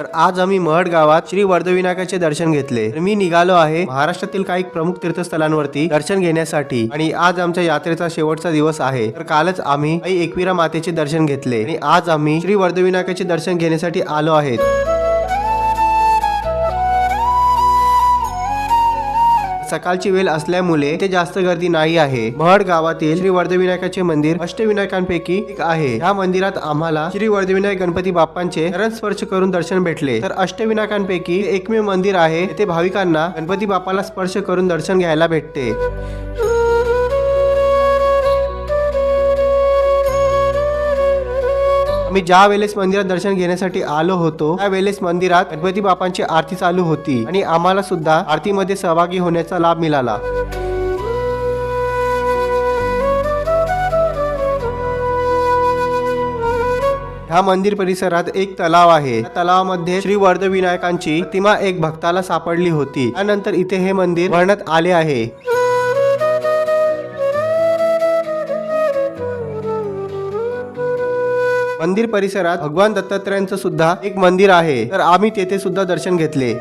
तर आज आम्ही महड गावात श्री वर्धविनायकाचे दर्शन घेतले. तर मी निघालो आहे महाराष्ट्रातील काही प्रमुख तीर्थस्थळांवरती दर्शन घेण्यासाठी. आणि आज आमच्या यात्रेचा शेवटचा दिवस आहे. तर कालच आम्ही आई एकविरा मातेचे दर्शन घेतले. आणि आज आम्ही श्री वर्धविनायकाचे दर्शन घेण्यासाठी आलो आहेत. सकाळची वेळ असल्यामुळे ते जास्त गर्दी नाही आहे. महड गावातील श्री वर्धविनायकाचे मंदिर अष्टविनायकांपैकी एक आहे. या मंदिरात आम्हाला श्री वर्धविनायक गणपती बाप्पांचे चरण स्पर्श करून दर्शन भेटले. तर अष्टविनायकांपैकी एकमेव मंदिर आहे. ते भाविकांना गणपती बाप्पाला स्पर्श करून दर्शन घ्यायला भेटते. मी ज्या वेळेस मंदिरात दर्शन घेण्यासाठी आलो होतो त्या वेळेस मंदिरात गणपती बापांची आरती चालू होती आणि आम्हाला सुद्धा आरतीमध्ये सहभागी होण्याचा लाभ मिळाला. ह्या मंदिर परिसरात एक तलाव आहे. तलावामध्ये श्री वर्धविनायकांची प्रतिमा एक भक्ताला सापडली होती. त्यानंतर इथे हे मंदिर भरण्यात आले आहे. मंदिर परिसरात भगवान दत्तात्रयांचं सुद्धा एक मंदिर आहे. तर आम्ही तेथे सुद्धा दर्शन घेतले.